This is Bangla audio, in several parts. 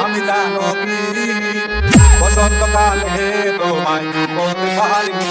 আমি জানো কি বসন্তকালে তোমায় বলতে পারিনি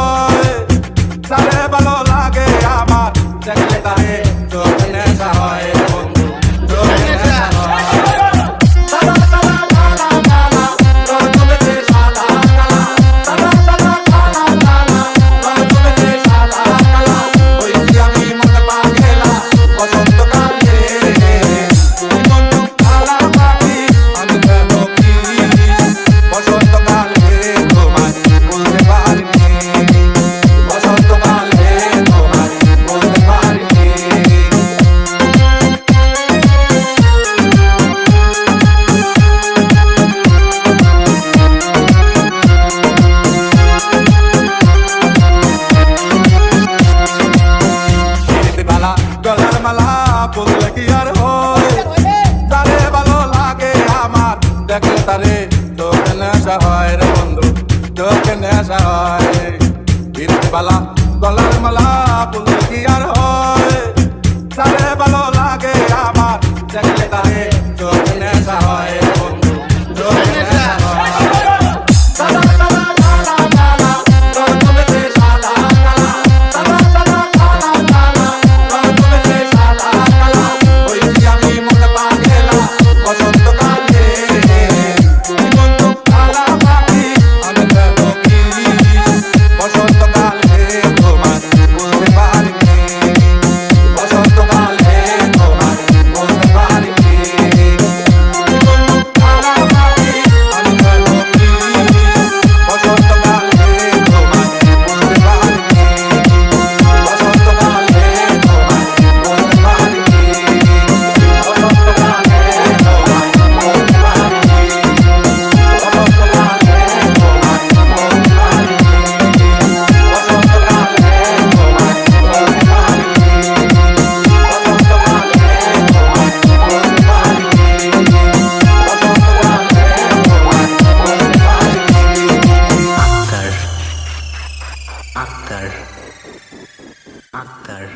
দেখলে তারে, তোকে নেশা হয় রে বন্ধু, তোকে নেশা হয়। বিরতিবালা গলার মালা বলতে কি আর হয়? তারে ভালো লাগে আমার, দেখলে তারে akar akar